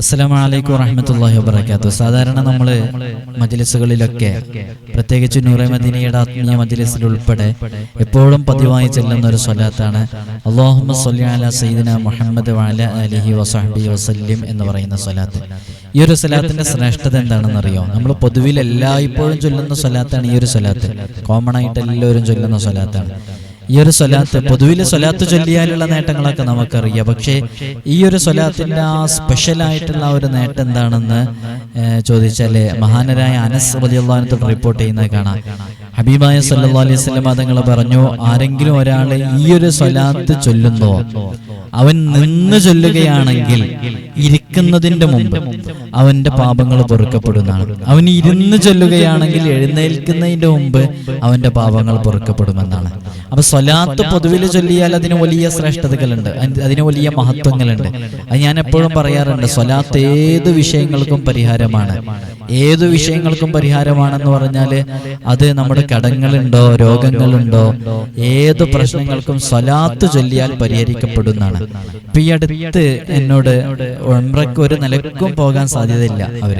അസ്സലാമു വറഹമത്തല്ലാഹി വാത്തു സാധാരണ നമ്മൾ മജ്ലിസുകളിലൊക്കെ പ്രത്യേകിച്ച് നൂറെ മദീനയുടെ ആത്മീയ മജിലിസിൽ ഉൾപ്പെടെ എപ്പോഴും പതിവായി ചെല്ലുന്ന ഒരു സ്വലാത്താണ് അല്ലാഹുമ്മ സ്വല്ലി അലാ സയ്യിദിന മുഹമ്മദ് വാല ആലിഹി വസഹ്ബിഹി വസല്ലിം എന്ന് പറയുന്ന സ്വലാത്ത്. ഈ ഒരു സ്വലാത്തിന്റെ ശ്രേഷ്ഠത എന്താണെന്ന് അറിയോ നമ്മൾ പൊതുവിൽ എല്ലായ്പ്പോഴും ചൊല്ലുന്ന സ്വലാത്താണ് ഈ ഒരു സ്വലാത്ത്. കോമൺ ആയിട്ട് എല്ലാവരും ചൊല്ലുന്ന സ്വലാത്താണ്. ഈ ഒരു സ്വലാത്ത് പൊതുവിലെ സ്വലാത്ത് ചൊല്ലിയാലുള്ള നേട്ടങ്ങളൊക്കെ നമുക്കറിയാം. പക്ഷേ ഈ ഒരു സ്വലാത്തിന്റെ ആ സ്പെഷ്യൽ ആയിട്ടുള്ള ഒരു നേട്ടം എന്താണെന്ന് ചോദിച്ചാൽ മഹാനരായ അനസ് റളിയല്ലാഹു റിപ്പോർട്ട് ചെയ്യുന്നത് കാണാം. ഹബീബായ സല്ലാ അലൈഹി സ്വലം തങ്ങൾ പറഞ്ഞു ആരെങ്കിലും ഒരാൾ ഈ ഒരു സ്വലാത്ത് ചൊല്ലുന്നോ. അവൻ നിന്ന് ചൊല്ലുകയാണെങ്കിൽ ഇരിക്കുന്നതിന്റെ മുമ്പ് അവന്റെ പാപങ്ങൾ പൊറുക്കപ്പെടുന്നതാണ് അവൻ ഇരുന്ന് ചൊല്ലുകയാണെങ്കിൽ എഴുന്നേൽക്കുന്നതിന്റെ മുമ്പ് അവന്റെ പാപങ്ങൾ പൊറുക്കപ്പെടുമെന്നാണ്. അപ്പൊ സ്വലാത്ത് പൊതുവിൽ ചൊല്ലിയാൽ അതിന് വലിയ ശ്രേഷ്ഠതകളുണ്ട്. അതിന് വലിയ മഹത്വങ്ങളുണ്ട്. അത് ഞാൻ എപ്പോഴും പറയാറുണ്ട് സ്വലാത്ത് ഏത് വിഷയങ്ങൾക്കും പരിഹാരമാണ്. ഏത് വിഷയങ്ങൾക്കും പരിഹാരമാണെന്ന് പറഞ്ഞാൽ അത് നമ്മുടെ കടങ്ങളുണ്ടോ രോഗങ്ങളുണ്ടോ ഏത് പ്രശ്നങ്ങൾക്കും സ്വലാത്ത് ചൊല്ലിയാൽ പരിഹരിക്കപ്പെടുന്നതാണ്. ഇപ്പൊ ഈ അടുത്ത് എന്നോട് ഉംറയ്ക്ക് ഒരു നിലക്കും പോകാൻ സാധ്യതയില്ല അവർ.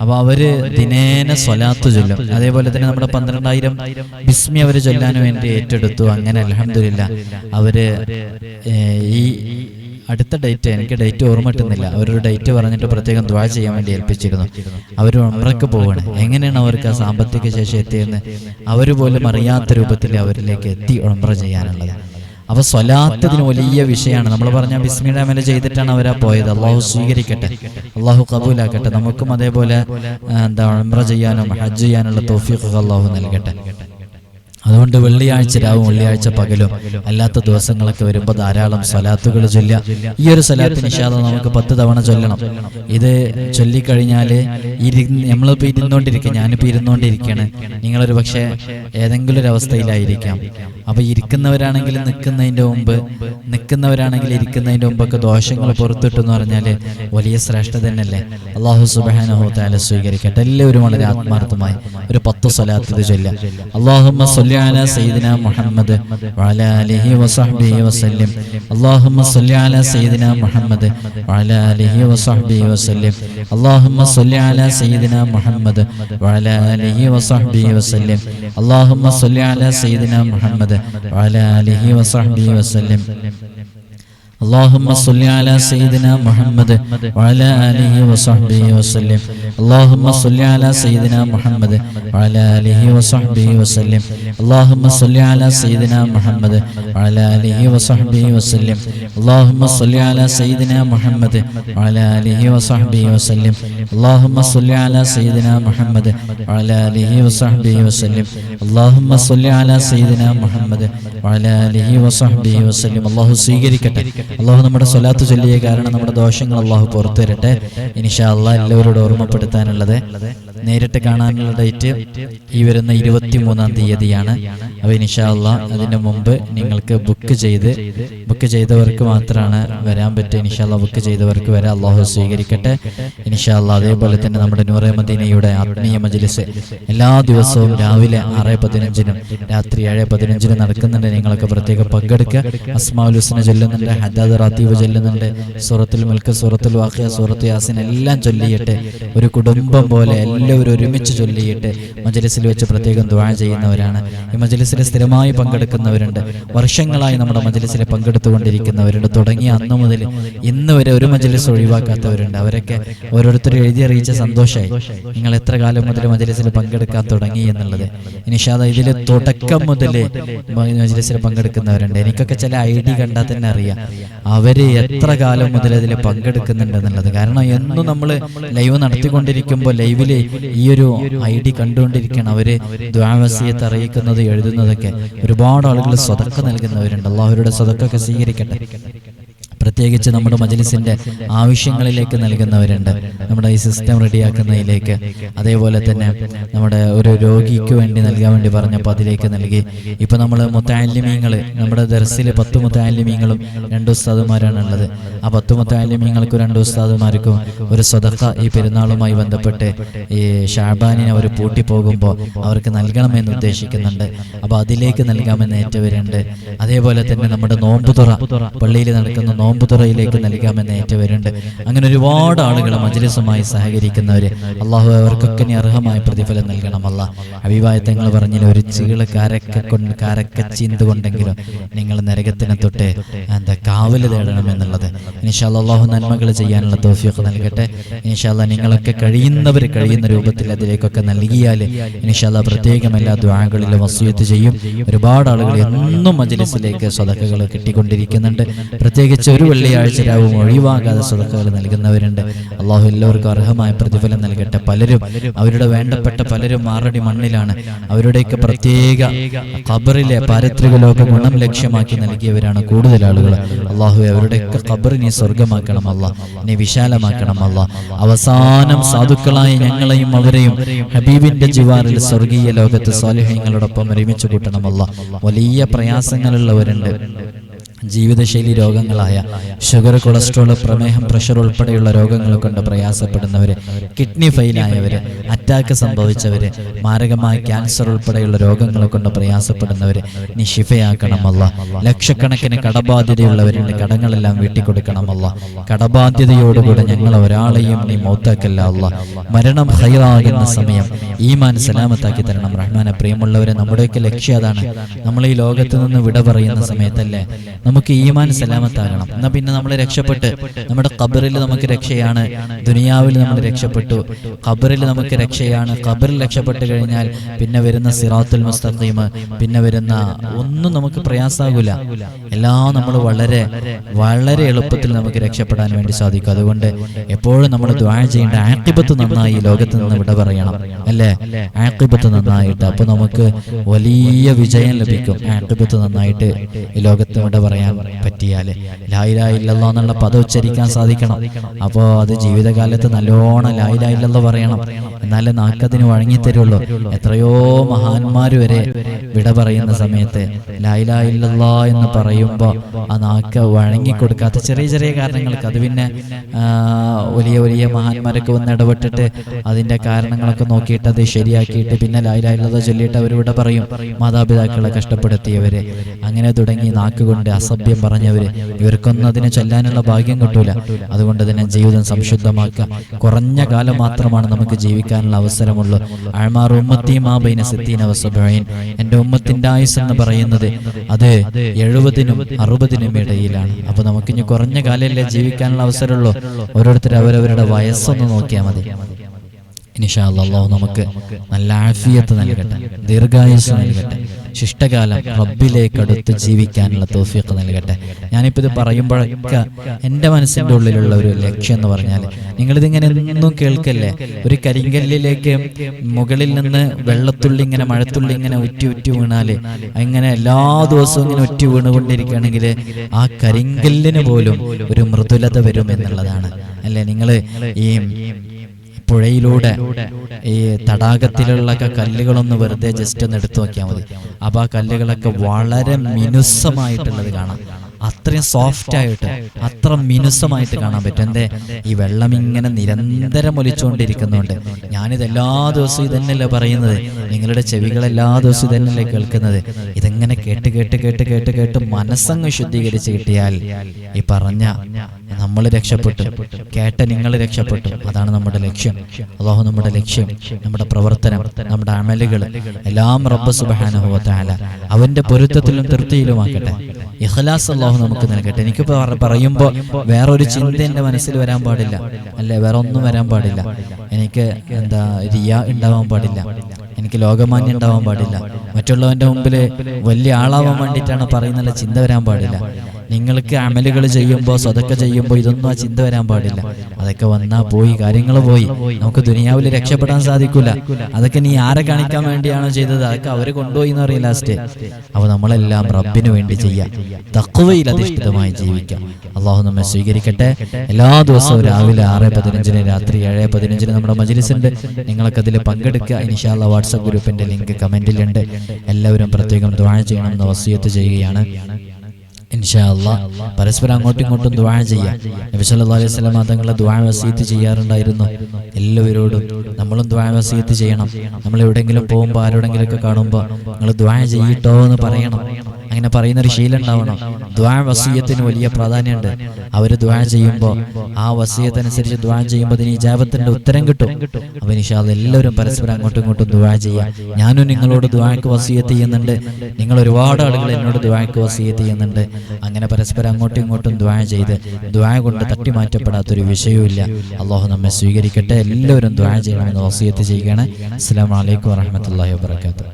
അപ്പൊ അവർ ദിനേന സ്വലാത്ത് ചൊല്ലും. അതേപോലെ തന്നെ നമ്മുടെ പന്ത്രണ്ടായിരം ബിസ്മി അവർ ചൊല്ലാൻ വേണ്ടി ഏറ്റെടുത്തു. അങ്ങനെ അലഹമില്ല അവർ ഈ അടുത്ത ഡേറ്റ് എനിക്ക് ഡേറ്റ് ഓർമ്മ കിട്ടുന്നില്ല. അവരൊരു ഡേറ്റ് പറഞ്ഞിട്ട് പ്രത്യേകം ദ്വാ ചെയ്യാൻ വേണ്ടി ഏൽപ്പിച്ചിരുന്നു. അവർ ഉമ്രക്ക് പോവാണ്. എങ്ങനെയാണ് അവർക്ക് ആ സാമ്പത്തിക ശേഷി എത്തിയെന്ന് അവർ പോലും അറിയാത്ത രൂപത്തിൽ അവരിലേക്ക് എത്തി ഉംറ ചെയ്യാനുള്ളത്. അപ്പൊ സ്വലാത്തതിന് വലിയ വിഷയമാണ്. നമ്മൾ പറഞ്ഞ ബിസ്മിയുടെ അമല ചെയ്തിട്ടാണ് അവരാ പോയത്. അള്ളാഹു സ്വീകരിക്കട്ടെ. അള്ളാഹു കബൂലാക്കട്ടെ നമുക്കും അതേപോലെ എന്താ ഉംറ ചെയ്യാനും ഹജ്ജ് ചെയ്യാനുള്ള തോഫീഖ് അള്ളാഹു നൽകട്ടെ. അതുകൊണ്ട് വെള്ളിയാഴ്ച രാവും വെള്ളിയാഴ്ച പകലും അല്ലാത്ത ദിവസങ്ങളൊക്കെ വരുമ്പോൾ ധാരാളം സ്വലാത്തുകൾ ചൊല്ലുക. ഈ ഒരു സ്വലാത്ത് നിഷാദം നമുക്ക് പത്ത് തവണ ചൊല്ലണം. ഇത് ചൊല്ലിക്കഴിഞ്ഞാൽ ഇരി നമ്മളിപ്പോൾ ഇരുന്നുകൊണ്ടിരിക്കുക ഞാനിപ്പോൾ ഇരുന്നുകൊണ്ടിരിക്കുകയാണ് നിങ്ങളൊരു പക്ഷേ ഏതെങ്കിലും ഒരു അവസ്ഥയിലായിരിക്കാം അപ്പൊ ഇരിക്കുന്നവരാണെങ്കിൽ നിൽക്കുന്നതിന്റെ മുമ്പ് നിൽക്കുന്നവരാണെങ്കിൽ ഇരിക്കുന്നതിന്റെ മുമ്പൊക്കെ ദോഷങ്ങൾ പുറത്തിട്ടെന്ന് പറഞ്ഞാൽ വലിയ ശ്രേഷ്ഠ തന്നെയല്ലേ? അള്ളാഹു സുബാനഹു താല സ്വീകരിക്കട്ടെ. എല്ലാവരും വളരെ ആത്മാർത്ഥമായി ഒരു പത്ത് സ്വലാത്ത് ഇത് ചൊല്ലാം അള്ളാഹുമ്മ അലാ സയ്യിദിന മുഹമ്മദ് വഅലാ വസഹബി വസല്ലം. اللهم صل على سيدنا محمد وعلى آله وصحبه وسلم اللهم صل على سيدنا محمد وعلى آله وصحبه وسلم اللهم صل على سيدنا محمد وعلى آله وصحبه وسلم اللهم صل على سيدنا محمد وعلى آله وصحبه وسلم اللهم صل على سيدنا محمد وعلى آله وصحبه وسلم اللهم صل على سيدنا محمد وعلى آله وصحبه وسلم الله സ്വീകരിക്കട്ടെ അള്ളാഹു നമ്മുടെ സ്വലാത്ത് ചൊല്ലിയ കാരണം നമ്മുടെ ദോഷങ്ങൾ അള്ളാഹു പുറത്തു വരട്ടെ ഇനിഷാ അള്ളാഹ് എല്ലാവരോടും ഓർമ്മപ്പെടുത്താനുള്ളത് നേരിട്ട് കാണാനുള്ള ഡേറ്റ് ഈ വരുന്ന ഇരുപത്തി മൂന്നാം തീയതിയാണ്. അപ്പോൾ ഇൻഷാല്ല അതിന് മുമ്പ് നിങ്ങൾക്ക് ബുക്ക് ചെയ്ത് ബുക്ക് ചെയ്തവർക്ക് മാത്രമാണ് വരാൻ പറ്റുക. ഇൻഷാല്ല ബുക്ക് ചെയ്തവർക്ക് വരെ അള്ളാഹു സ്വീകരിക്കട്ടെ. ഇൻഷാല്ല അതേപോലെ തന്നെ നമ്മുടെ നൂറെ മദീനയുടെ ആത്മീയ മജ്ലിസ് എല്ലാ ദിവസവും രാവിലെ ആറ് പതിനഞ്ചിനും രാത്രി ഏഴ് പതിനഞ്ചിനും നടക്കുന്നുണ്ട്. നിങ്ങളൊക്കെ പ്രത്യേകം പങ്കെടുക്കുക. അസ്മാഉൽ ഹുസ്ന ചൊല്ലുന്നുണ്ട് ഹദാദ് റാത്തീബ് ചൊല്ലുന്നുണ്ട് സൂറത്തുൽ മുൽക്ക് സൂറത്തുൽ വാഖിയ സൂറത്ത് യാസിൻ എല്ലാം ചൊല്ലിയിട്ട് ഒരു കുടുംബം പോലെ എല്ലാവരും ഒരുമിച്ച് ചൊല്ലിയിട്ട് മജലിസിൽ വെച്ച് പ്രത്യേകം ദുആ ചെയ്യുന്നവരാണ്. ഈ മജലിസിൽ സ്ഥിരമായി പങ്കെടുക്കുന്നവരുണ്ട്. വർഷങ്ങളായി നമ്മുടെ മജലിസിൽ പങ്കെടുത്തുകൊണ്ടിരിക്കുന്നവരുണ്ട്. തുടങ്ങിയ അന്ന് മുതൽ ഇന്ന് വരെ ഒരു മജലിസ് ഒഴിവാക്കാത്തവരുണ്ട്. അവരൊക്കെ ഓരോരുത്തരും എഴുതി അറിയിച്ച സന്തോഷമായി നിങ്ങൾ എത്ര കാലം മുതൽ മജലിസിൽ പങ്കെടുക്കാൻ തുടങ്ങി എന്നുള്ളത്. ഇനിഷാദ ഇതിൽ തുടക്കം മുതൽ മജലിസിൽ പങ്കെടുക്കുന്നവരുണ്ട്. എനിക്കൊക്കെ ചില ഐ ഡി കണ്ടാൽ തന്നെ അറിയാം. അവർ എത്ര കാലം മുതൽ അതിൽ പങ്കെടുക്കുന്നുണ്ട് എന്നുള്ളത്. കാരണം എന്നും നമ്മൾ ലൈവ് നടത്തിക്കൊണ്ടിരിക്കുമ്പോൾ ലൈവിൽ ഈ ഒരു ഐ ഡി കണ്ടുകൊണ്ടിരിക്കണം അവർ ദ്വാവസിയത്ത് അറിയിക്കുന്നത് എഴുതുന്നതൊക്കെ. ഒരുപാട് ആളുകൾ സ്വതക്ക നൽകുന്നവരുണ്ട്. അള്ളാഹുരുടെ സ്വതക്കൊക്കെ സ്വീകരിക്കട്ടെ. പ്രത്യേകിച്ച് നമ്മുടെ മജ്ലിസിന്റെ ആവശ്യങ്ങളിലേക്ക് നൽകുന്നവരുണ്ട്. നമ്മുടെ ഈ സിസ്റ്റം റെഡിയാക്കുന്നതിലേക്ക്. അതേപോലെ തന്നെ നമ്മുടെ ഒരു രോഗിക്ക് വേണ്ടി നൽകാൻ വേണ്ടി പറഞ്ഞപ്പോൾ അതിലേക്ക് നൽകി. ഇപ്പൊ നമ്മൾ മുത്താലിമീങ്ങൾ നമ്മുടെ ദർസിൽ പത്ത് മുത്താലിമീങ്ങളും രണ്ട് ഉസ്താദുമാരാണ് ഉള്ളത് ആ പത്ത് മുത്താലിമീങ്ങൾക്കും രണ്ട് ഉസ്താദുമാർക്കും ഒരു സ്വതക്ക ഈ പെരുന്നാളുമായി ബന്ധപ്പെട്ട് ഈ ഷാബാനിനെ അവർ പൂട്ടിപ്പോകുമ്പോൾ അവർക്ക് നൽകണമെന്ന് ഉദ്ദേശിക്കുന്നുണ്ട്. അപ്പോൾ അതിലേക്ക് നൽകാമെന്ന് ഏറ്റവരുണ്ട്. അതേപോലെ തന്നെ നമ്മുടെ നോമ്പുതുറ പള്ളിയിൽ നടക്കുന്ന നോമ്പ് നോമ്പുതുറയിലേക്ക് നൽകാമെന്ന് ഏറ്റവരുണ്ട് അങ്ങനെ ഒരുപാട് ആളുകൾ മജ്ലിസുമായി സഹകരിക്കുന്നവർ അള്ളാഹു അവർക്കൊക്കെ നീ അർഹമായ പ്രതിഫലം നൽകണമല്ല അല്ല പറഞ്ഞ പറഞ്ഞില്ല? ഒരു ചീൾ കാരക്ക കൊണ്ട് കാരക്ക ചീന്ത് കൊണ്ടെങ്കിലും നിങ്ങൾ നരകത്തിനെ തൊട്ട് എന്താ കാവൽ തേടണമെന്നുള്ളത് ഇൻഷാല്ല അള്ളാഹു നന്മകൾ ചെയ്യാനുള്ള തോഫിയൊക്കെ നൽകട്ടെ. ഇൻഷാല്ല നിങ്ങളൊക്കെ കഴിയുന്നവർ കഴിയുന്ന രൂപത്തിൽ അതിലേക്കൊക്കെ നൽകിയാൽ ഇൻഷാല്ല പ്രത്യേകം എല്ലാ ദ്വാകളിലും വസൂയത്ത് ചെയ്യും. ഒരുപാട് ആളുകൾ എന്നും മജ്ലിസിലേക്ക് സ്വതക്കകൾ കിട്ടിക്കൊണ്ടിരിക്കുന്നുണ്ട് പ്രത്യേകിച്ച് ഒരു വെള്ളിയാഴ്ച രാവും ഒഴിവാകാതെ സ്വതക്കകൾ നൽകുന്നവരുണ്ട്. അള്ളാഹു എല്ലാവർക്കും അർഹമായ പ്രതിഫലം നൽകട്ടെ. പലരും അവരുടെ വേണ്ടപ്പെട്ട പലരും ആറടി മണ്ണിലാണ്. അവരുടെയൊക്കെ പ്രത്യേക ഖബറിലെ പാരിത്രിക ലോക ഗുണം ലക്ഷ്യമാക്കി നൽകിയവരാണ് കൂടുതൽ ആളുകൾ. അള്ളാഹു അവരുടെയൊക്കെ ഖബർ നീ സ്വർഗമാക്കണം അല്ല. നീ വിശാലമാക്കണം അല്ല. അവസാനം സാധുക്കളായ ഞങ്ങളെയും അവരെയും ഹബീബിന്റെ ജിവാറിൽ സ്വർഗീയ ലോകത്ത് സ്വാലിഹ്യങ്ങളോടൊപ്പം ഒരുമിച്ച് കൂട്ടണമല്ല വലിയ പ്രയാസങ്ങളുള്ളവരുണ്ട്. ജീവിതശൈലി രോഗങ്ങളായ ഷുഗർ കൊളസ്ട്രോൾ പ്രമേഹം പ്രഷർ ഉൾപ്പെടെയുള്ള രോഗങ്ങൾ കൊണ്ട് പ്രയാസപ്പെടുന്നവര് കിഡ്നി ഫെയിലായവര് അറ്റാക്ക് സംഭവിച്ചവര് മാരകമായ ക്യാൻസർ ഉൾപ്പെടെയുള്ള രോഗങ്ങൾ കൊണ്ട് പ്രയാസപ്പെടുന്നവര് നീ ശിഫയാക്കണമല്ല. ലക്ഷക്കണക്കിന് കടബാധ്യതയുള്ളവരുടെ കടങ്ങളെല്ലാം വീട്ടിക്കൊടുക്കണമല്ല. കടബാധ്യതയോടുകൂടെ ഞങ്ങൾ ഒരാളെയും നീ മൗത്താക്കല്ല അല്ല. മരണം ഹൈറാകുന്ന സമയം ഈമാൻ സലാമത്താക്കി തരണം. റഹ്മാനെ പ്രിയമുള്ളവരെ നമ്മുടെയൊക്കെ ലക്ഷ്യം അതാണ്. നമ്മൾ ഈ ലോകത്ത് നിന്ന് വിട പറയുന്ന സമയത്തല്ലേ? നമുക്ക് ഈമാൻ സലാമത്താകണം. എന്നാ പിന്നെ നമ്മൾ രക്ഷപ്പെട്ട് നമ്മുടെ ഖബറിൽ നമുക്ക് രക്ഷയാണ് ദുനിയാവിൽ നമ്മൾ രക്ഷപ്പെട്ടു. ഖബറിൽ നമുക്ക് രക്ഷയാണ്. ഖബറിൽ രക്ഷപ്പെട്ട് കഴിഞ്ഞാൽ പിന്നെ വരുന്ന സിറാത്തുൽ മുസ്തഖീം പിന്നെ വരുന്ന ഒന്നും നമുക്ക് പ്രയാസാകൂല. എല്ലാം നമ്മൾ വളരെ വളരെ എളുപ്പത്തിൽ നമുക്ക് രക്ഷപ്പെടാൻ വേണ്ടി സാധിക്കും. അതുകൊണ്ട് എപ്പോഴും നമ്മൾ ദ്വാഴ ചെയ്യേണ്ട ആക്കിബത്ത് നന്നായി ലോകത്ത് നിന്ന് വിട പറയണം. അല്ലേ? ആക്കിബത്ത് നന്നായിട്ട്. അപ്പൊ നമുക്ക് വലിയ വിജയം ലഭിക്കും. ആക്കിബത്ത് നന്നായിട്ട് ലോകത്ത് വിട പറയാൻ പറ്റിയാൽ. ലായിലാ ഇല്ലല്ലോ എന്നുള്ള പദം ഉച്ചരിക്കാൻ സാധിക്കണം. അപ്പോൾ അത് ജീവിതകാലത്ത് നല്ലോണം ലായിലാ ഇല്ലല്ലോ പറയണം. എന്നാലേ നാക്കതിന് വഴങ്ങിത്തരുള്ളൂ എത്രയോ മഹാന്മാർ വരെ വിട പറയുന്ന സമയത്ത് ലായിലാ ഇല്ലല്ലോ എന്ന് പറയുമ്പോൾ ആ നാക്ക് വഴങ്ങിക്കൊടുക്കാത്ത ചെറിയ ചെറിയ കാരണങ്ങൾക്ക് അത് പിന്നെ വലിയ വലിയ മഹാന്മാരൊക്കെ വന്ന് ഇടപെട്ടിട്ട് അതിന്റെ കാരണങ്ങളൊക്കെ നോക്കിയിട്ട് അത് ശരിയാക്കിയിട്ട് പിന്നെ ലായിലാ ഇല്ലല്ലോ ചൊല്ലിയിട്ട് വിട പറയും. മാതാപിതാക്കളെ കഷ്ടപ്പെടുത്തിയവര്. അങ്ങനെ തുടങ്ങി നാക്കുകൊണ്ട് അസഭ്യം പറഞ്ഞവര് ഇവർക്കൊന്നും അതിനെ ചൊല്ലാനുള്ള ഭാഗ്യം കിട്ടൂല. അതുകൊണ്ട് തന്നെ ജീവിതം സംശുദ്ധമാക്കുക. കുറഞ്ഞ കാലം മാത്രമാണ് നമുക്ക് ജീവിക്കാനുള്ള അവസരമുള്ളൂ. അഴമാർ ഉമ്മത്തിയും ആ ബൈന സിത്തീന ഉമ്മത്തിന്റെ ആയുസ് എന്ന് പറയുന്നത് അത് എഴുപതിനും അറുപതിനും ഇടയിലാണ്. അപ്പൊ നമുക്ക് ഇനി കുറഞ്ഞ കാലമല്ലേ ജീവിക്കാനുള്ള അവസരമുള്ളൂ. ഓരോരുത്തർ അവരവരുടെ വയസ്സൊന്ന് നോക്കിയാൽ മതി. ഇനിഷാ അള്ളാഹു നമുക്ക് നല്ല ആഫിയത്ത് നൽകട്ടെ. ദീർഘായുസ് നൽകട്ടെ. ശിഷ്ടകാലം റബ്ബിലേക്കടുത്ത് ജീവിക്കാനുള്ള തോഫീക്ക് നൽകട്ടെ. ഞാനിപ്പോൾ ഇത് പറയുമ്പോഴൊക്കെ എന്റെ മനസ്സിന്റെ ഉള്ളിലുള്ള ഒരു ലക്ഷ്യം എന്ന് പറഞ്ഞാൽ നിങ്ങളിതിങ്ങനെ ഒന്നും കേൾക്കല്ലേ? ഒരു കരിങ്കല്ലിലേക്ക് മുകളിൽ നിന്ന് വെള്ളത്തുള്ളി ഇങ്ങനെ മഴത്തുള്ളി ഇങ്ങനെ ഉറ്റി ഉറ്റി വീണാൽ അങ്ങനെ എല്ലാ ദിവസവും ഇങ്ങനെ ഉറ്റി വീണുകൊണ്ടിരിക്കുകയാണെങ്കിൽ ആ കരിങ്കല്ലിന് പോലും ഒരു മൃദുലത വരും എന്നുള്ളതാണ്. അല്ലേ? നിങ്ങൾ ഈ പുഴയിലൂടെ ഈ തടാകത്തിലുള്ള ഒക്കെ കല്ലുകളൊന്ന് വെറുതെ ജസ്റ്റ് ഒന്ന് എടുത്തു നോക്കിയാൽ മതി. അപ്പൊ ആ കല്ലുകളൊക്കെ വളരെ മിനുസമായിട്ടുള്ളത് കാണാം. അത്രയും സോഫ്റ്റ് ആയിട്ട് അത്ര മിനുസമായിട്ട് കാണാൻ പറ്റും. എന്തേ? ഈ വെള്ളം ഇങ്ങനെ നിരന്തരം ഒലിച്ചുകൊണ്ടിരിക്കുന്നുണ്ട്. ഞാനിത് എല്ലാ ദിവസവും ഇതന്നെയല്ലേ പറയുന്നത്? നിങ്ങളുടെ ചെവികൾ എല്ലാ ദിവസവും ഇതന്നെയല്ലേ കേൾക്കുന്നത്? ഇതെങ്ങനെ കേട്ട് കേട്ട് കേട്ട് കേട്ട് കേട്ട് മനസ്സങ്ങ് ശുദ്ധീകരിച്ച് കിട്ടിയാൽ ഈ പറഞ്ഞ നമ്മൾ രക്ഷപ്പെട്ടു. കേട്ട നിങ്ങൾ രക്ഷപ്പെട്ടു. അതാണ് നമ്മുടെ ലക്ഷ്യം. അള്ളാഹു നമ്മുടെ ലക്ഷ്യം നമ്മുടെ പ്രവർത്തനം നമ്മുടെ അമലുകൾ. എല്ലാം റബ്ബ് സുബാനുഭവത്താല അവന്റെ പൊരുത്തത്തിലും തൃപ്തിയിലുമാക്കട്ടെ ഇഖ്ലാസ് അള്ളാഹു നമുക്ക് നൽകട്ടെ. എനിക്ക് പറയുമ്പോൾ വേറൊരു ചിന്ത എന്റെ മനസ്സിൽ വരാൻ പാടില്ല. അല്ലെ? വേറെ ഒന്നും വരാൻ പാടില്ല. എനിക്ക് എന്താ റിയ ഉണ്ടാവാൻ പാടില്ല. എനിക്ക് ലോകമാന്യം ഉണ്ടാവാൻ പാടില്ല. മറ്റുള്ളവന്റെ മുമ്പിൽ വലിയ ആളാവാൻ വേണ്ടിയിട്ടാണ് പറയുന്നുള്ള ചിന്ത വരാൻ പാടില്ല. നിങ്ങൾക്ക് അമലുകൾ ചെയ്യുമ്പോൾ സ്വതൊക്കെ ചെയ്യുമ്പോൾ ഇതൊന്നും ആ ചിന്ത വരാൻ പാടില്ല. അതൊക്കെ വന്നാ പോയി കാര്യങ്ങൾ പോയി നമുക്ക് ദുനിയാവിൽ രക്ഷപ്പെടാൻ സാധിക്കില്ല അതൊക്കെ നീ ആരെ കാണിക്കാൻ വേണ്ടിയാണോ ചെയ്തത്? അതൊക്കെ അവർ കൊണ്ടുപോയി എന്ന് പറയും ലാസ്റ്റ്. അപ്പൊ നമ്മളെല്ലാം റബ്ബിന് വേണ്ടി ചെയ്യാം. തക്കുവയിൽ അധിഷ്ഠിതമായി ജീവിക്കാം. അള്ളാഹു നമ്മെ സ്വീകരിക്കട്ടെ. എല്ലാ ദിവസവും രാവിലെ ആറ് പതിനഞ്ചിന് രാത്രി ഏഴ് പതിനഞ്ചിന് നമ്മുടെ മജിലിസ് ഉണ്ട്. നിങ്ങളൊക്കെ അതിൽ പങ്കെടുക്കുക. ഇനിഷാള്ള വാട്സപ്പ് ഗ്രൂപ്പിന്റെ ലിങ്ക് കമന്റിലുണ്ട്. എല്ലാവരും പ്രത്യേകം ദ്വാഴ ചെയ്യണമെന്ന് വസിയത്ത് ചെയ്യുകയാണ് ഇൻഷാ അല്ലാ പരസ്പരം അങ്ങോട്ടും ഇങ്ങോട്ടും ദുആ ചെയ്യാം. നബി സല്ലല്ലാഹു അലൈഹി വസല്ലം തങ്ങളെ ദുആ വസീത്ത് ചെയ്യാറുണ്ടായിരുന്നു. എല്ലാവരോടും നമ്മളും ദുആ വസീത്ത് ചെയ്യണം. നമ്മൾ എവിടെയെങ്കിലും പോകുമ്പോൾ ആരോടെങ്കിലും ഒക്കെ കാണുമ്പോൾ നിങ്ങൾ ദുആ ചെയ്യട്ടോ എന്ന് പറയണം. അങ്ങനെ പറയുന്ന ഒരു ശീലം ഉണ്ടാവണം. ദ്വാ വസീയത്തിന് വലിയ പ്രാധാന്യമുണ്ട്. അവർ ദ്വാ ചെയ്യുമ്പോൾ ആ വസീയത്തനുസരിച്ച് ദ്വാ ചെയ്യുമ്പോൾ അതിന് ഇജാബത്തിന്റെ ഉത്തരം കിട്ടും. അപ്പം നിഷാദ് എല്ലാവരും പരസ്പരം അങ്ങോട്ടും ഇങ്ങോട്ടും ദ്വാ ചെയ്യാം. ഞാനും നിങ്ങളോട് ദ്വാക്ക് വസീയത്ത് ചെയ്യുന്നുണ്ട്. നിങ്ങൾ ഒരുപാട് ആളുകൾ എന്നോട് ദ്വാക്ക് വസീയത്ത് ചെയ്യുന്നുണ്ട്. അങ്ങനെ പരസ്പരം അങ്ങോട്ടും ഇങ്ങോട്ടും ദ്വാ ചെയ്ത് ദ്വാ കൊണ്ട് തട്ടിമാറ്റപ്പെടാത്തൊരു വിഷയവുമില്ല. അള്ളാഹു നമ്മെ സ്വീകരിക്കട്ടെ. എല്ലാവരും ദ്വാ ചെയ്യണമെന്ന് വസീയത്ത് ചെയ്യുകയാണ്. അസ്സാം വലൈക്കും വാഹമത്തല്ലാഹി വാബർക്കാത്തു